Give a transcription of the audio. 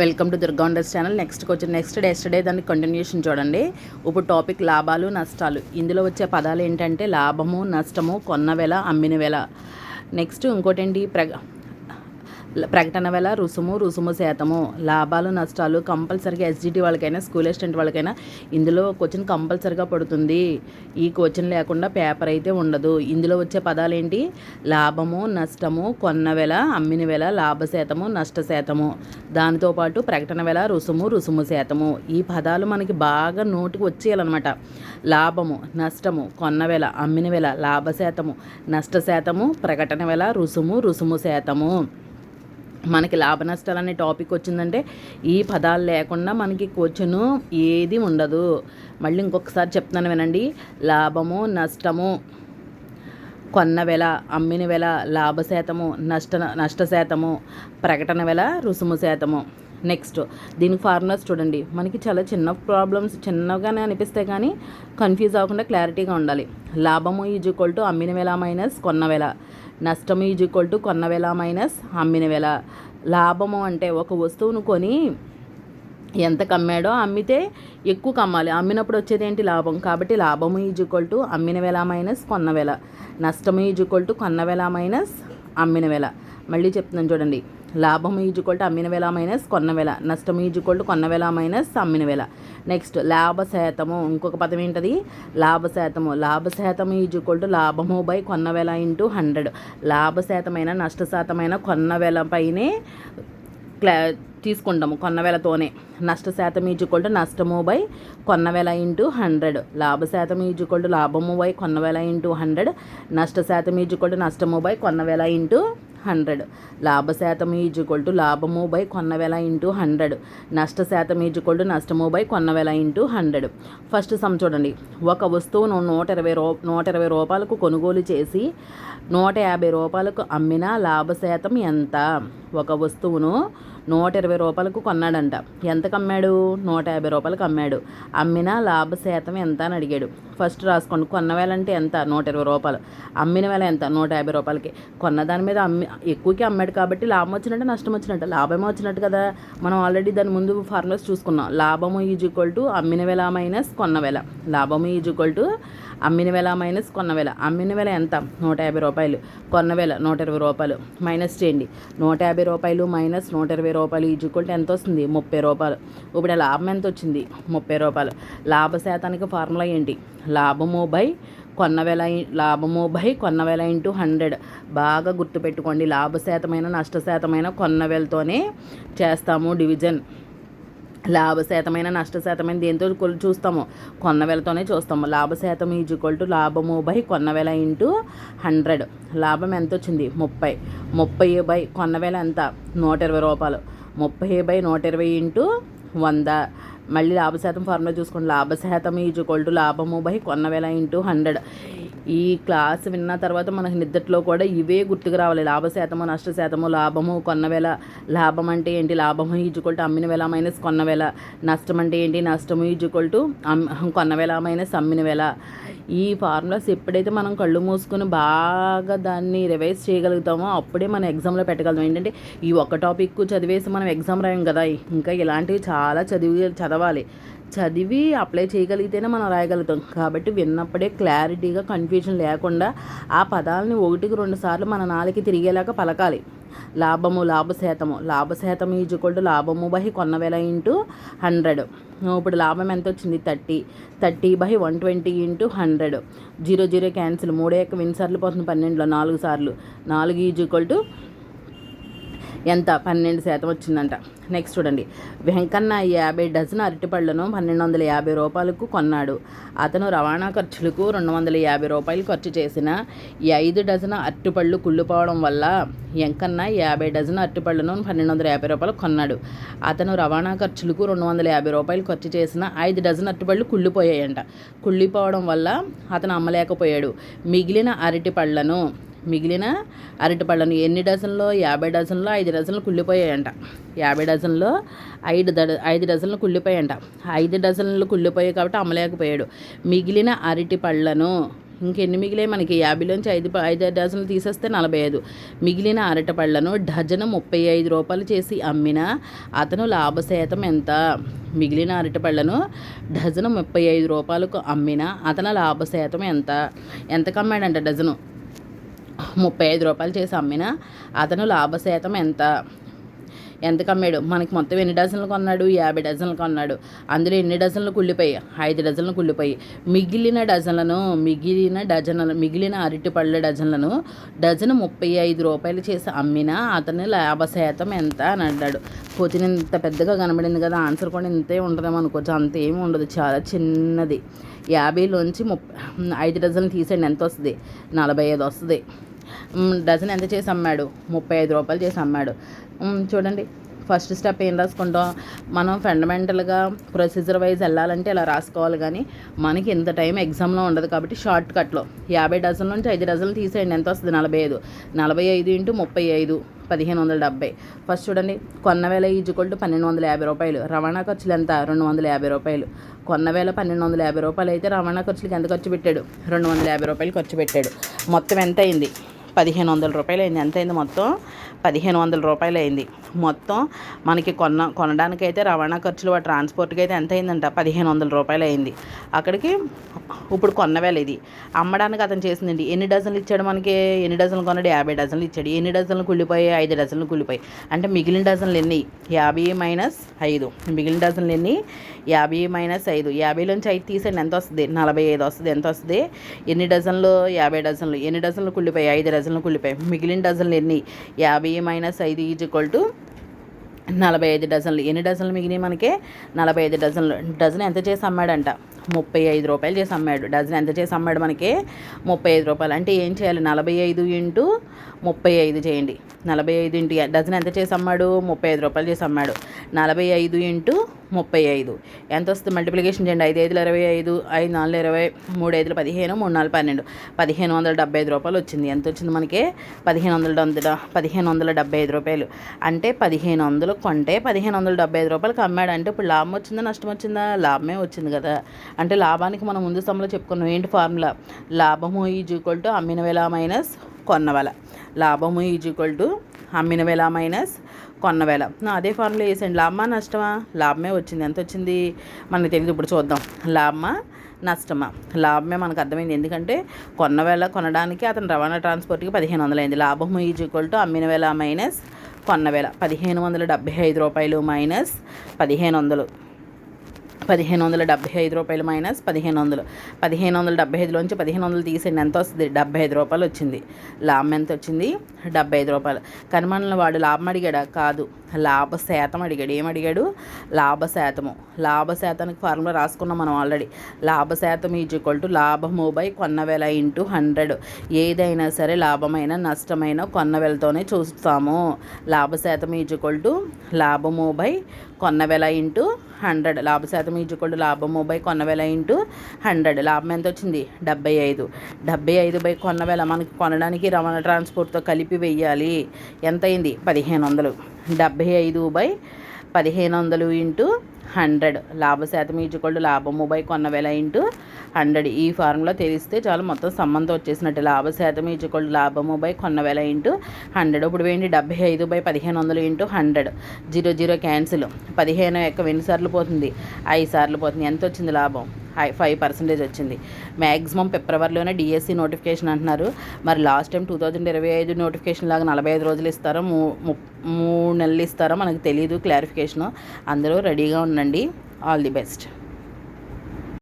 Welcome to దుర్గాండర్స్ channel. నెక్స్ట్కి వచ్చి నెక్స్ట్ డే ఎస్టర్డే దాన్ని కంటిన్యూషన్ చూడండి. ఇప్పుడు టాపిక్ లాభాలు నష్టాలు. ఇందులో వచ్చే పదాలు ఏంటంటే లాభము నష్టము కొన్న వేళ అమ్మిన వేళ. నెక్స్ట్ ఇంకోటి ఏంటి ప్ర ప్రకటన వేళ రుసుము రుసుము శాతము లాభాలు నష్టాలు కంపల్సరీగా ఎస్జిటి వాళ్ళకైనా స్కూల్ అసిస్టెంట్ వాళ్ళకైనా ఇందులో క్వశ్చన్ కంపల్సరీగా పడుతుంది. ఈ క్వశ్చన్ లేకుండా పేపర్ అయితే ఉండదు. ఇందులో వచ్చే పదాలు ఏంటి లాభము నష్టము కొన్న వేళ అమ్మిన వేళ లాభ శాతము నష్ట శాతము. దానితో పాటు ప్రకటన వేళ రుసుము రుసుము శాతము. ఈ పదాలు మనకి బాగా నోటికి వచ్చేయాలన్నమాట. లాభము నష్టము కొన్న వేళ అమ్మిన వేళ లాభ శాతము నష్ట శాతము ప్రకటన వేళ రుసుము రుసుము శాతము. మనకి లాభ నష్టాలు అనే టాపిక్ వచ్చిందంటే ఈ పదాలు లేకుండా మనకి క్వశ్చన్ ఏది ఉండదు. మళ్ళీ ఇంకొకసారి చెప్తున్నాను వినండి. లాభము నష్టము కొన్న వెల అమ్మిన వెల లాభ శాతము నష్ట నష్ట శాతము ప్రకటన వెల రుసుము శాతము. నెక్స్ట్ దీనికి ఫార్ములాస్ చూడండి. మనకి చాలా చిన్న ప్రాబ్లమ్స్ చిన్నగానే అనిపిస్తే కానీ కన్ఫ్యూజ్ అవ్వకుండా క్లారిటీగా ఉండాలి. లాభము ఈజ్ ఈక్వల్ టు అమ్మిన వేల మైనస్ కొన్న వేల నష్టము ఈజ్ ఈక్వల్ టు కొన్న వేల మైనస్ అమ్మిన వేల లాభము అంటే ఒక వస్తువును కొని ఎంత కమ్మాడో అమ్మితే ఎక్కువ కమ్మాలి. అమ్మినప్పుడు వచ్చేది ఏంటి? లాభం. కాబట్టి లాభము ఈజ్ ఈక్వల్ టు అమ్మిన వేల మైనస్ కొన్న వేల నష్టము ఈజ్ ఈక్వల్ టు కొన్న వేల మైనస్ అమ్మిన వేల మళ్ళీ చెప్తున్నాను చూడండి. లాభం ఈజుకోల్ట్ అమ్మిన వేల మైనస్ కొన్న వేల నష్టం ఈజుకోల్ట్ కొన్న వేల మైనస్ అమ్మిన వేల నెక్స్ట్ లాభ శాతము. ఇంకొక పదం ఏంటది? లాభ శాతము. లాభ లాభము బై కొన్న వేల ఇంటూ హండ్రెడ్. లాభ శాతమైన నష్ట శాతమైన కొన్న వేల పైనే క్లా తీసుకుంటాము కొన్న వేలతోనే నష్ట శాతం ఈజుకోల్ టు నష్టము బై కొన్న వేల ఇంటూ హండ్రెడ్. లాభ శాతం ఈజుకోల్ టు లాభము బై కొన్న వేల ఇంటూ హండ్రెడ్. నష్ట శాతం ఈజుకోల్ టు నష్టము బై కొన్న వేల ఇంటూ హండ్రెడ్. లాభ శాతం ఈజ్వల్ టు లాభము బై కొన్నవేల ఇంటూ హండ్రెడ్. నష్ట శాతం ఈజ్వల్ టు నష్టము బై కొన్నవేల ఇంటూ హండ్రెడ్. ఫస్ట్ సమ్ చూడండి. ఒక వస్తువును నూట ఇరవై రూ నూట ఇరవై రూపాయలకు కొనుగోలు చేసి నూట యాభై రూపాయలకు అమ్మిన లాభ శాతం ఎంత? ఒక వస్తువును నూట ఇరవై రూపాయలకు కొన్నాడంట. ఎంతకు అమ్మాడు నూట యాభై రూపాయలకు అమ్మాడు. అమ్మిన లాభ శాతం ఎంత అని అడిగాడు. ఫస్ట్ రాసుకోండి కొన్న వేల అంటే ఎంత? నూట ఇరవై రూపాయలు. అమ్మిన వేల ఎంత? నూట యాభై రూపాయలకి. కొన్న దాని మీద అమ్మి ఎక్కువకి అమ్మాడు కాబట్టి లాభం వచ్చినట్టు నష్టం వచ్చినట్టు. లాభం వచ్చినట్టు కదా. మనం ఆల్రెడీ దాని ముందు ఫార్ములాస్ చూసుకున్నాం. లాభము ఈజ్ ఈక్వల్ టు అమ్మిన వేల మైనస్ కొన్న వేల. లాభము ఈజ్ ఈక్వల్ టు అమ్మిన వేల మైనస్ కొన్న వేల. అమ్మిన వేల ఎంత? నూట యాభై రూపాయలు. కొన్న వేల నూట ఇరవై రూపాయలు. మైనస్ చేయండి. నూట యాభై రూపాయలు మైనస్ నూట ఇరవై రూపాయలు ఈజుకోల్ట్ ఎంత వస్తుంది? ముప్పై రూపాయలు. ఇప్పుడు లాభం ఎంత వచ్చింది? ముప్పై రూపాయలు. లాభ శాతానికి ఫార్ములా ఏంటి? లాభము బై కొన్న వేల లాభము బై కొన్న వేల ఇంటూ హండ్రెడ్. బాగా గుర్తుపెట్టుకోండి. లాభ శాతమైన నష్ట శాతమైన కొన్న వేలతోనే చేస్తాము డివిజన్. లాభశాతమైన నష్టశాతమైన దేంతో చూస్తాము? కొన్నవేలతోనే చూస్తాము. లాభశాతం ఈజ్ ఈక్వల్ టు లాభము బై కొన్నవేల ఇంటూ హండ్రెడ్. లాభం ఎంత వచ్చింది ముప్పై ముప్పై బై కొన్నవేల ఎంత? నూట ఇరవై రూపాయలు. ముప్పై బై నూట ఇరవై ఇంటూ వంద. మళ్ళీ లాభశాతం ఫార్ములా చూసుకోండి. లాభశాతం ఈజ్ ఈక్వల్ టు లాభము బై కొన్నవేల ఇంటూ హండ్రెడ్. ఈ క్లాస్ విన్న తర్వాత మనకి నిద్రలో కూడా ఇవే గుర్తుకు రావాలి. లాభశాతము నష్టశాతము లాభము కొన్నవేళ లాభం అంటే ఏంటి? లాభము ఈజుకొల్ టు అమ్మిన వేళ మైనస్ కొన్నవేళ నష్టం అంటే ఏంటి? నష్టము ఈజుకొల్ టు కొన్నవేళ మైనస్ అమ్మిన వేళ. ఈ ఫార్ములాస్ ఎప్పుడైతే మనం కళ్ళు మూసుకొని బాగా దాన్ని రివైజ్ చేయగలుగుతామో అప్పుడే మనం ఎగ్జామ్లో పెట్టగలుగుతాం. ఏంటంటే ఈ ఒక్క టాపిక్ చదివేసి మనం ఎగ్జామ్ రాయం కదా. ఇంకా ఇలాంటివి చాలా చదివి చదవాలి. చదివి అప్లై చేయగలిగితేనే మనం రాయగలుగుతాం. కాబట్టి విన్నప్పుడే క్లారిటీగా కన్ఫ్యూజన్ లేకుండా ఆ పదాలని ఒకటికి రెండు సార్లు మన నాలుగు తిరిగేలాగా పలకాలి. లాభము లాభశాతము లాభశాతం ఈజుకోల్డ్ లాభము బహి కొన్న వేల ఇంటూ హండ్రెడ్. ఇప్పుడు లాభం ఎంత వచ్చింది? Thirty. Thirty by one twenty into hundred. Zero zero cancel. మూడే యొక్క విన్ సార్లు పోతుంది? పన్నెండులో నాలుగు సార్లు. నాలుగు ఈజుకోల్ టు ఎంత? పన్నెండు శాతం వచ్చిందంట. నెక్స్ట్ చూడండి. వెంకన్న యాభై డజన్ అరటిపళ్ళను పన్నెండు వందల యాభై రూపాయలకు కొన్నాడు. అతను రవాణా ఖర్చులకు రెండు వందల యాభై రూపాయలు ఖర్చు చేసిన ఈ ఐదు డజన్ అరటిపళ్ళు కుళ్ళిపోవడం వల్ల వెంకన్న యాభై డజన్ అరటిపళ్ళను పన్నెండు వందల యాభై రూపాయలు కొన్నాడు. అతను రవాణా ఖర్చులకు రెండు వందల యాభై రూపాయలు ఖర్చు చేసిన ఐదు డజన్ అరటిపళ్ళు కుళ్ళిపోయాయంట. కుళ్ళిపోవడం వల్ల అతను అమ్మలేకపోయాడు. మిగిలిన అరటిపళ్ళను మిగిలిన అరటిపళ్ళను ఎన్ని డజన్లో? యాభై డజన్లో? ఐదు డజన్లు కుళ్ళిపోయాయంట. యాభై డజన్లో ఐదు ద ఐదు డజన్లు కుళ్ళిపోయాయంట. ఐదు డజన్లు కుళ్ళిపోయాయి కాబట్టి అమ్మలేకపోయాడు. మిగిలిన అరటి పళ్ళను ఇంకెన్ని మిగిలాయి మనకి? యాభైలోంచి ఐదు ఐదు డజన్లు తీసేస్తే నలభై ఐదు. మిగిలిన అరటిపళ్ళను డజను ముప్పై ఐదు రూపాయలు చేసి అమ్మిన అతను లాభశాతం ఎంత? మిగిలిన అరటిపళ్ళను డజను ముప్పై ఐదు రూపాయలకు అమ్మిన అతను లాభశాతం ఎంత? ఎంతకు అమ్మాడంట డజను? ముప్పై ఐదు రూపాయలు చేసి అమ్మిన అతను లాభశాతం ఎంత? ఎంతకు అమ్మాడు? మనకి మొత్తం ఎన్ని డజన్లు కొన్నాడు? యాభై డజన్లు కొన్నాడు. అందులో ఎన్ని డజన్లు కుళ్ళిపోయి? ఐదు డజన్లు కుళ్ళిపోయి. మిగిలిన డజన్లను మిగిలిన డజన్లను మిగిలిన అరటి పళ్ళ డజన్లను డజను ముప్పై ఐదు రూపాయలు చేసి అమ్మినా అతని లాభ శాతం ఎంత అని అన్నాడు. క్వశ్చన్ ఇంత పెద్దగా కనబడింది కదా ఆన్సర్ కూడా ఇంతే ఉండదేమో అనుకోవచ్చు. అంత ఏమి ఉండదు. చాలా చిన్నది. యాభైలోంచి ముప్పై ఐదు డజన్లు తీసేయండి. ఎంత వస్తుంది? నలభై ఐదు వస్తుంది. డజన్ ఎంత చేసి అమ్మాడు? ముప్పై ఐదు రూపాయలు చేసి అమ్మాడు. చూడండి ఫస్ట్ స్టెప్ ఏం రాసుకుంటాం? మనం ఫండమెంటల్గా ప్రొసీజర్ వైజ్ వెళ్ళాలంటే ఇలా రాసుకోవాలి కానీ మనకి ఇంత టైం ఎగ్జామ్లో ఉండదు కాబట్టి షార్ట్ కట్లో యాభై డజన్ నుంచి ఐదు డజన్లు తీసేయండి ఎంత వస్తుంది? నలభై ఐదు. నలభై ఐదు ఇంటూ ముప్పై ఐదు పదిహేను వందల డెబ్బై. ఫస్ట్ చూడండి కొన్న వేల ఈజ్వల్ టు పన్నెండు వందల యాభై రూపాయలు. రవాణా ఖర్చులు ఎంత? రెండు వందల యాభై రూపాయలు. కొన్న వేల పన్నెండు వందల యాభై రూపాయలు అయితే రవాణా ఖర్చులకి ఎంత ఖర్చు పెట్టాడు? రెండు వందల యాభై రూపాయలు ఖర్చు పెట్టాడు. మొత్తం ఎంత అయింది? పదిహేను వందల రూపాయలు అయింది ఎంత అయింది మొత్తం? పదిహేను వందల రూపాయలు అయింది మొత్తం మనకి కొన్న కొనడానికైతే రవాణా ఖర్చులు ఆ ట్రాన్స్పోర్ట్కి అయితే ఎంత అయిందంట పదిహేను వందల రూపాయలు అయింది అక్కడికి ఇప్పుడు కొన్నవేళ ఇది. అమ్మడానికి అతను చేసిందండి. ఎన్ని డజన్లు ఇచ్చాడు మనకి? ఎన్ని డజన్లు కొన్నాడు? యాభై డజన్లు ఇచ్చాడు. ఎన్ని డజన్లు కుళ్ళిపోయి ఐదు డజన్లు కుళ్ళిపోయి అంటే మిగిలిన డజన్లు ఎన్ని? యాభై మైనస్ ఐదు. మిగిలిన డజన్లు ఎన్ని? యాభై మైనస్ ఐదు. యాభైలోంచి ఐదు తీసేయండి. ఎంత వస్తుంది? నలభై ఐదు వస్తుంది. ఎంత వస్తుంది? ఎన్ని డజన్లు? యాభై డజన్లు. ఎన్ని డజన్లు కుళ్ళిపోయి ఐదు డజన్లు కుళ్ళిపోయి మిగిలిన డజన్లు ఎన్ని? యాభై మైనస్ ఐదు ఈజ్ ఈక్వల్ టు నలభై ఐదు డజన్లు. ఎన్ని డజన్లు మిగిలినాయి మనకి? నలభై ఐదు డజన్లు. డజన్ ఎంత చేసి అమ్మాడంట? ముప్పై ఐదు రూపాయలు చేసి అమ్మాడు. డజన్ ఎంత చేసి అమ్మాడు మనకి? ముప్పై ఐదు రూపాయలు. అంటే ఏం చేయాలి? నలభై ఐదు ఇంటూ ముప్పై ఐదు చేయండి. నలభై ఐదు ఇంటూ డజన్ ఎంత చేసి అమ్మాడు ముప్పై ఐదు రూపాయలు చేసి అమ్మాడు నలభై ఐదు ఇంటూ ముప్పై ఐదు. ఎంత వస్తుంది మల్టిప్లికేషన్ చేయండి. ఐదు ఐదులు ఇరవై ఐదు ఐదు నాలుగు ఇరవై మూడు ఐదులు పదిహేను మూడు నాలుగు పన్నెండు. పదిహేను వందల డెబ్బై ఐదు రూపాయలు వచ్చింది. ఎంత వచ్చింది మనకి? పదిహేను వందల వందల పదిహేను వందల డెబ్బై ఐదు రూపాయలు. అంటే పదిహేను వందలు కొంటే పదిహేను వందల డెబ్బై ఐదు రూపాయలకి అమ్మాడు. అంటే ఇప్పుడు లాభం వచ్చిందా నష్టం వచ్చిందా? లాభమే వచ్చింది కదా. అంటే లాభానికి మనం ముందు సమయంలో చెప్పుకున్నాం. ఏంటి ఫార్ములా లాభము ఈజ్ ఈక్వల్ టు అమ్మిన వేల మైనస్ కొన్నవేల లాభము ఈజ్ టు అమ్మిన వేల మైనస్ కొన్న వేల అదే ఫార్ములా వేసండి లాభమా నష్టమా? లాభమే వచ్చింది. ఎంత వచ్చింది? మనకి తెలియదు ఇప్పుడు చూద్దాం. లాభమా? నష్టమా? లాభమే మనకు అర్థమైంది. ఎందుకంటే కొన్న వేళ కొనడానికి అతను రవాణా ట్రాన్స్పోర్ట్కి పదిహేను వందలు అయింది. లాభము ఈజ్ ఈక్వల్ టు అమ్మిన వేల మైనస్ కొన్న వేల పదిహేను వందల డెబ్బై ఐదు రూపాయలు మైనస్ పదిహేను వందలు. పదిహేను వందల డెబ్బై ఐదు రూపాయలు మైనస్ పదిహేను వందలు. పదిహేను వందల డెబ్బై ఐదులోంచి పదిహేను వందలు తీసేయండి. ఎంత వస్తుంది? డెబ్బై ఐదు రూపాయలు వచ్చింది. లాభం ఎంత వచ్చింది? డెబ్బై ఐదు రూపాయలు. కానీ మనల్ని వాడు లాభం అడిగాడా? కాదు. లాభ శాతం అడిగాడు. ఏం అడిగాడు? లాభ శాతము. లాభ శాతానికి ఫార్ములా రాసుకున్నాం మనం ఆల్రెడీ. లాభ శాతం ఈజ్ ఈక్వల్ టు లాభము బై కొన్న వేల ఇంటూ హండ్రెడ్. ఏదైనా సరే లాభమైన నష్టమైన కొన్న వేలతోనే చూస్తాము. లాభ శాతం ఈజ్ ఈక్వల్ టు లాభము బై కొన్న వేల ఇంటూ హండ్రెడ్ లాభ శాతం ఈజ్ లాభము బై కొన్న వేల ఇంటూ హండ్రెడ్. లాభం ఎంత వచ్చింది? డెబ్బై ఐదు. డెబ్బై ఐదు బై కొన్న వేల మనకి కొనడానికి రవాణా ట్రాన్స్పోర్ట్తో కలిపి వెయ్యాలి. ఎంత అయింది? పదిహేను వందలు. డెబ్బై ఐదు బై పదిహేను వందలు ఇంటూ హండ్రెడ్. లాభ శాతం ఈజ్వల్ లాభము బై కొన్న వేల ఇంటూ హండ్రెడ్ ఈ ఫార్ములా తెలిస్తే చాలు మొత్తం సంబంధం వచ్చేసినట్టు. లాభ శాతం ఈజ్వల్ లాభము బై కొన్న వేల ఇంటూ హండ్రెడ్. ఇప్పుడు వేయండి డెబ్బై ఐదు బై పదిహేను వందలు into hundred. Zero zero cancel. పదిహేను యొక్క ఎన్నిసార్లు పోతుంది. ఐదు సార్లు పోతుంది. ఎంత వచ్చింది లాభం? హై ఫైవ్ పర్సెంటేజ్ వచ్చింది. మ్యాక్సిమం ఫిబ్రవరిలోనే డిఎస్సి నోటిఫికేషన్ అంటున్నారు. మరి లాస్ట్ టైం టూ థౌజండ్ ఇరవై ఐదు నోటిఫికేషన్ లాగా నలభై ఐదు రోజులు ఇస్తారో? మూ ము- మూడు నెలలు ఇస్తారో? మనకు తెలియదు క్లారిఫికేషన్. అందరూ రెడీగా ఉండండి. All the best.